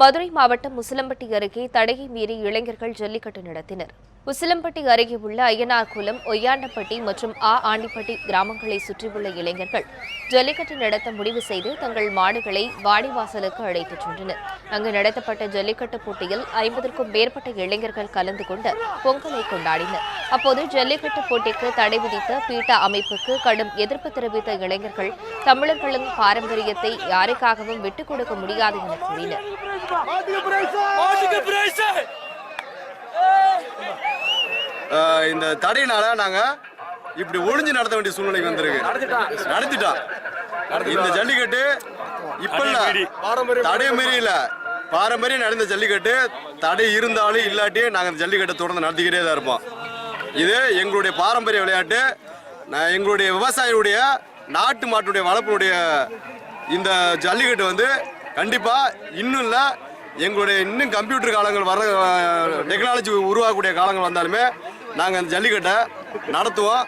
மதுரை மாவட்டம் முசிலம்பட்டி அருகே தடையை மீறி இளைஞர்கள் ஜல்லிக்கட்டு நடத்தினர். உசிலம்பட்டி அருகே உள்ள ஐயனார்குளம் ஒய்யாண்டப்பட்டி மற்றும் ஆ ஆண்டிப்பட்டி கிராமங்களை சுற்றியுள்ள இளைஞர்கள் ஜல்லிக்கட்டு நடத்த முடிவு செய்து தங்கள் மாடுகளை வாடிவாசலுக்கு அழைத்துச் சென்றனர். அங்கு நடத்தப்பட்ட ஜல்லிக்கட்டு போட்டியில் ஐம்பதற்கும் மேற்பட்ட இளைஞர்கள் கலந்து கொண்டு பொங்கலை கொண்டாடினர். அப்போது ஜல்லிக்கட்டு போட்டிக்கு தடை விதித்த பீட்டா அமைப்புக்கு கடும் எதிர்ப்பு தெரிவித்த இளைஞர்கள் தமிழர்களின் பாரம்பரியத்தை யாருக்காகவும் விட்டுக் கொடுக்க முடியாது என கூறினர். இந்த தடையினால நாங்க இப்படி ஒளிஞ்சு நடத்த வேண்டிய சூழ்நிலைக்கு வந்திருக்கு. நடத்திட்டோம். இந்த ஜல்லிக்கட்டு இப்ப இல்ல தடை மீறி இல்ல பாரம்பரியம் நடந்த ஜல்லிக்கட்டு. தடை இருந்தாலும் இல்லாட்டி நாங்க இந்த ஜல்லிக்கட்டை தொடர்ந்து நடத்திக்கிட்டே தான் இருப்போம். இது எங்களுடைய பாரம்பரிய விளையாட்டு. நான் எங்களுடைய விவசாயியுடைய நாட்டு மாட்டுடைய வளர்ப்புடைய இந்த ஜல்லிக்கட்டு வந்து கண்டிப்பாக இன்னும் இல்லை. எங்களுடைய இன்னும் கம்ப்யூட்டர் காலங்கள் வர டெக்னாலஜி உருவாகக்கூடிய காலங்கள் வந்தாலுமே நாங்கள் அந்த ஜல்லிக்கட்டை நடத்துவோம்.